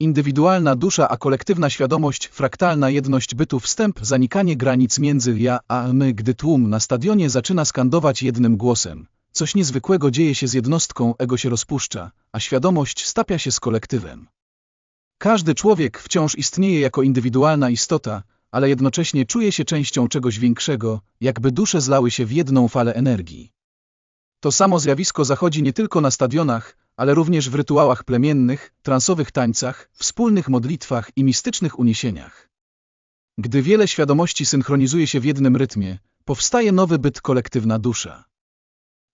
Indywidualna dusza a kolektywna świadomość, fraktalna jedność bytu, wstęp, zanikanie granic między ja a my, gdy tłum na stadionie zaczyna skandować jednym głosem. Coś niezwykłego dzieje się z jednostką, ego się rozpuszcza, a świadomość stapia się z kolektywem. Każdy człowiek wciąż istnieje jako indywidualna istota, ale jednocześnie czuje się częścią czegoś większego, jakby dusze zlały się w jedną falę energii. To samo zjawisko zachodzi nie tylko na stadionach, ale również w rytuałach plemiennych, transowych tańcach, wspólnych modlitwach i mistycznych uniesieniach. Gdy wiele świadomości synchronizuje się w jednym rytmie, powstaje nowy byt kolektywna dusza.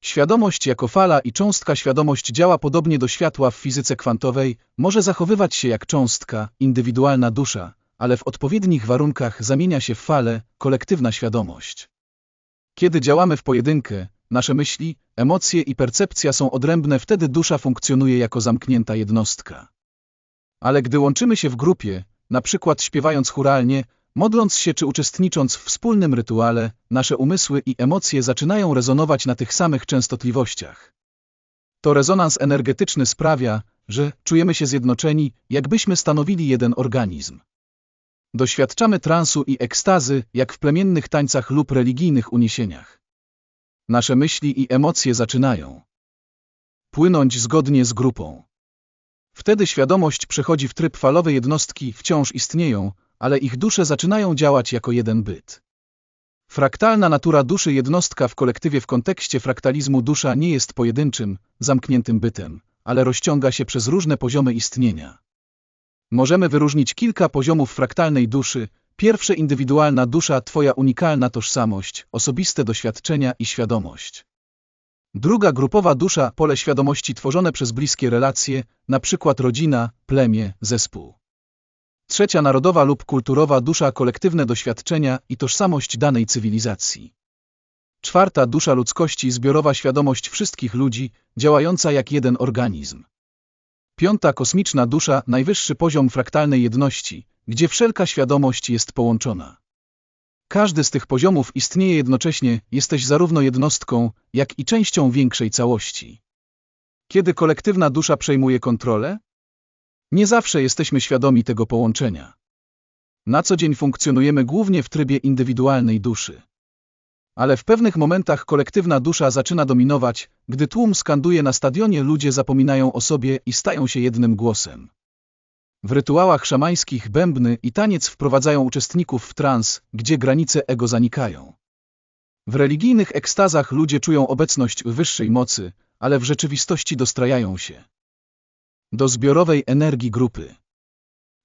Świadomość jako fala i cząstka świadomość działa podobnie do światła w fizyce kwantowej, może zachowywać się jak cząstka, indywidualna dusza, ale w odpowiednich warunkach zamienia się w falę, kolektywna świadomość. Kiedy działamy w pojedynkę, nasze myśli, emocje i percepcja są odrębne, wtedy dusza funkcjonuje jako zamknięta jednostka. Ale gdy łączymy się w grupie, na przykład śpiewając churalnie, modląc się czy uczestnicząc w wspólnym rytuale, nasze umysły i emocje zaczynają rezonować na tych samych częstotliwościach. To rezonans energetyczny sprawia, że czujemy się zjednoczeni, jakbyśmy stanowili jeden organizm. Doświadczamy transu i ekstazy, jak w plemiennych tańcach lub religijnych uniesieniach. Nasze myśli i emocje zaczynają płynąć zgodnie z grupą. Wtedy świadomość przechodzi w tryb falowej jednostki, wciąż istnieją, ale ich dusze zaczynają działać jako jeden byt. Fraktalna natura duszy jednostka w kolektywie w kontekście fraktalizmu dusza nie jest pojedynczym, zamkniętym bytem, ale rozciąga się przez różne poziomy istnienia. Możemy wyróżnić kilka poziomów fraktalnej duszy. Pierwsze indywidualna dusza, Twoja unikalna tożsamość, osobiste doświadczenia i świadomość. Druga grupowa dusza, pole świadomości tworzone przez bliskie relacje, przykład rodzina, plemię, zespół. Trzecia narodowa lub kulturowa dusza, kolektywne doświadczenia i tożsamość danej cywilizacji. Czwarta dusza ludzkości, zbiorowa świadomość wszystkich ludzi, działająca jak jeden organizm. Piąta kosmiczna dusza, najwyższy poziom fraktalnej jedności, gdzie wszelka świadomość jest połączona. Każdy z tych poziomów istnieje jednocześnie, jesteś zarówno jednostką, jak i częścią większej całości. Kiedy kolektywna dusza przejmuje kontrolę? Nie zawsze jesteśmy świadomi tego połączenia. Na co dzień funkcjonujemy głównie w trybie indywidualnej duszy. Ale w pewnych momentach kolektywna dusza zaczyna dominować, gdy tłum skanduje na stadionie ludzie zapominają o sobie i stają się jednym głosem. W rytuałach szamańskich bębny i taniec wprowadzają uczestników w trans, gdzie granice ego zanikają. W religijnych ekstazach ludzie czują obecność wyższej mocy, ale w rzeczywistości dostrajają się do zbiorowej energii grupy.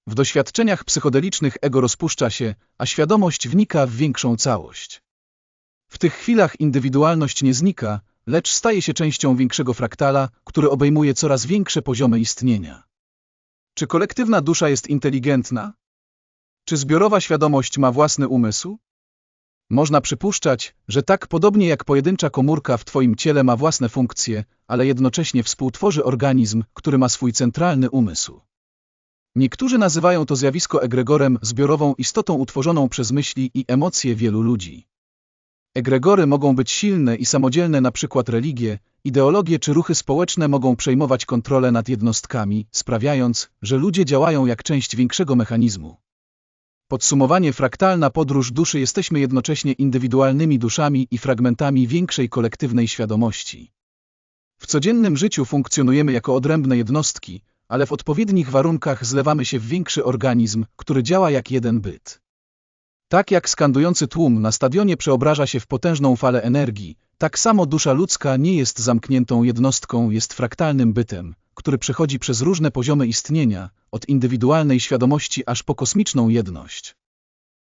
W doświadczeniach psychodelicznych ego rozpuszcza się, a świadomość wnika w większą całość. W tych chwilach indywidualność nie znika, lecz staje się częścią większego fraktala, który obejmuje coraz większe poziomy istnienia. Czy kolektywna dusza jest inteligentna? Czy zbiorowa świadomość ma własny umysł? Można przypuszczać, że tak podobnie jak pojedyncza komórka w Twoim ciele ma własne funkcje, ale jednocześnie współtworzy organizm, który ma swój centralny umysł. Niektórzy nazywają to zjawisko egregorem, zbiorową istotą utworzoną przez myśli i emocje wielu ludzi. Egregory mogą być silne i samodzielne, na przykład religie, ideologie czy ruchy społeczne mogą przejmować kontrolę nad jednostkami, sprawiając, że ludzie działają jak część większego mechanizmu. Podsumowanie fraktalna podróż duszy jesteśmy jednocześnie indywidualnymi duszami i fragmentami większej kolektywnej świadomości. W codziennym życiu funkcjonujemy jako odrębne jednostki, ale w odpowiednich warunkach zlewamy się w większy organizm, który działa jak jeden byt. Tak jak skandujący tłum na stadionie przeobraża się w potężną falę energii, tak samo dusza ludzka nie jest zamkniętą jednostką, jest fraktalnym bytem, który przechodzi przez różne poziomy istnienia, od indywidualnej świadomości aż po kosmiczną jedność.